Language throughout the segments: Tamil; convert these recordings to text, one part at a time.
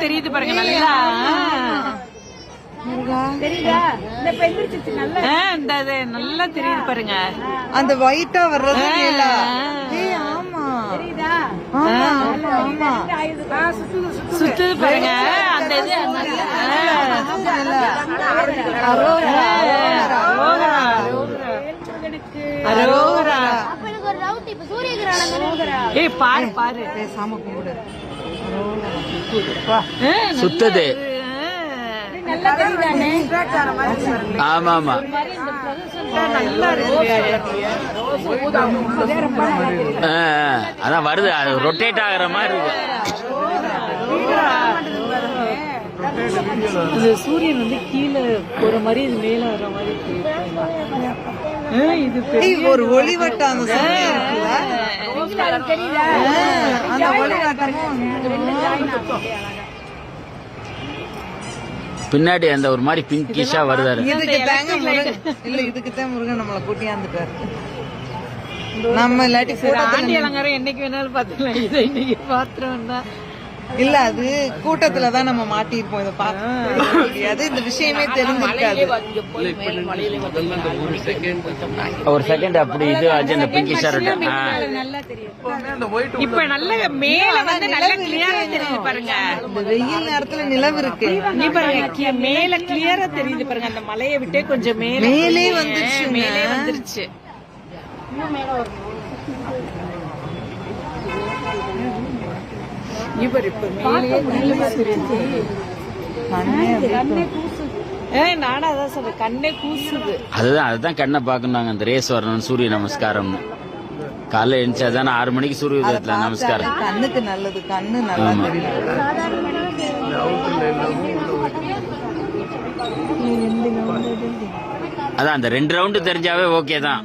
தெரியுது பாருங்க நல்லா. நல்லா. தெரியுது பாருங்க. அந்த ஒயிட்டா வர்றது சுத்துது பாருங்க. அந்த இது. தானே? ஏய் பாரு பாரு. பேசாம கும்பிடு. சுத்துது. ஆமா ஆமா. அதான் வருது. அது ரொட்டேட் ஆகுற மாதிரி இருக்கு. சூரியன் வந்து கீழே போற மாதிரி இது மேல வர மாதிரி இது ஒரு ஒளிவட்டம் அந்த ஆ, அந்த பின்னாடி அந்த ஒரு மாதிரி பிங்கிஷா வருதாரு. இதுக்கு தாங்க முருகன். இல்ல இதுக்கு தான் முருகன் நம்மள கூட்டியாந்துட்டாரு நம்ம இல்லாட்டி ஆண்டி அலங்காரம் என்னைக்கு வேணாலும் பாத்துக்கலாம் இதை இன்னைக்கு பாத்துறோம் தான் இல்ல அது கூட்டத்துல தான் நம்ம மாட்டிருப்போம் இத பார்க்க முடியாது இந்த விஷயமே தெரிஞ்சிருக்காது. ஒரு செகண்ட் அப்படி இது அந்த நல்லா தெரியும். இப்ப நல்ல மேல வந்து நல்ல கிளியரா தெரியுது பாருங்க. இந்த வெயில் நேரத்துல நிலவு இருக்கு. நீ பாருங்க மேல கிளியரா தெரியுது பாருங்க. அந்த மலையை விட்டே கொஞ்சம் மேல மேலே போகுது. வந்துருச்சுங்க. மேலே வந்துருச்சு. இவர் இப்ப மேலே கண்ணே ஏய் நானும் அதான் சொல்றேன். கண்ணே கூசுது. அதுதான் அதுதான் கண்ணை பார்க்கணுங்க அந்த ரேஸ் வரணும் சூரிய நமஸ்காரம்னு. காலைல எழுந்துச்சா தானே ஆறு மணிக்கு சூரிய உதயத்துல நமஸ்காரம். கண்ணுக்கு நல்லது கண்ணு நல்லா அதான் அந்த ரெண்டு ரவுண்டு தெரிஞ்சாவே ஓகே தான்.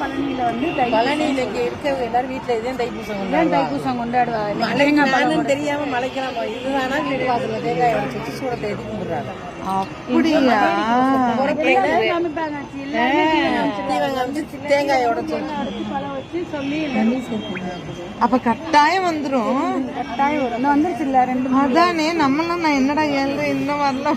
பழனியில வந்து பழனியில இங்க இருக்கிறவங்க எல்லாரும் வீட்டுல இதே தைப்பூசம் கொண்டாடுவாங்க. தைப்பூசம் கொண்டாடுவாங்க தேங்காய் பழம் தெரியாம மலைக்கலாம் இதுதானா வீடு வாசல்ல தேங்காய் உடைச்சு வச்சு சூடத்தை ஏத்தி கும்பிடுறாங்க? அப்படியா? தேங்காய் உடைச்சு அப்ப கட்டாயம் வந்துரும். கட்டாயம் வரும். வந்துருச்சு இல்ல ரெண்டு அதானே நம்மளாம் நான் என்னடா ஏழ்ற இன்னும் வரல.